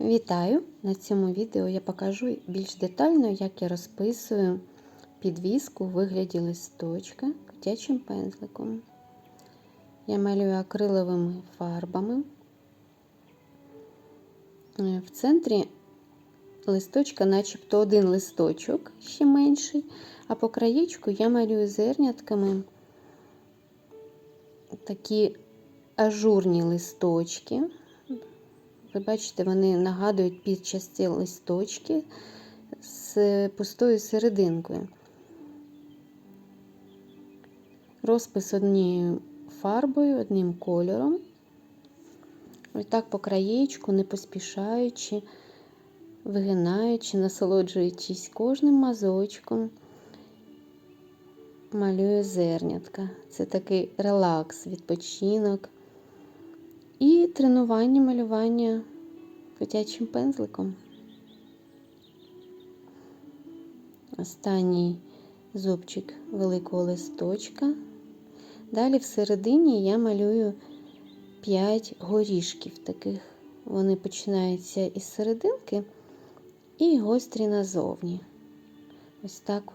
Вітаю! На цьому відео я покажу більш детально, як я розписую підвіску у вигляді листочка котячим пензликом. Я малюю акриловими фарбами. Е, В центрі листочка, начебто один листочок ще менший, а по краєчку я малюю зернятками такі ажурні листочки. Ви бачите, вони нагадують підчасті листочки з пустою серединкою. Розпис однією фарбою, одним кольором. Ось так по краєчку, не поспішаючи, вигинаючи, насолоджуючись кожним мазочком, малюю зернятка. Це такий релакс, відпочинок. І тренування малювання котячим пензликом. Останній зубчик великого листочка. Далі всередині я малюю 5 горішків таких. Вони починаються із серединки і гострі назовні. Ось так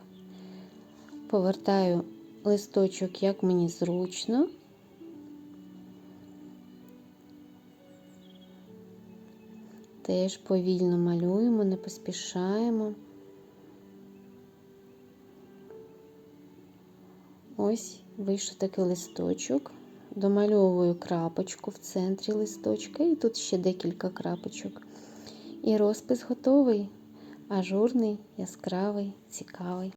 повертаю листочок, як мені зручно. Теж повільно малюємо, не поспішаємо. Ось вийшов такий листочок. Домальовую крапочку в центрі листочка, і тут ще декілька крапочок. І розпис готовий, ажурний, яскравий, цікавий.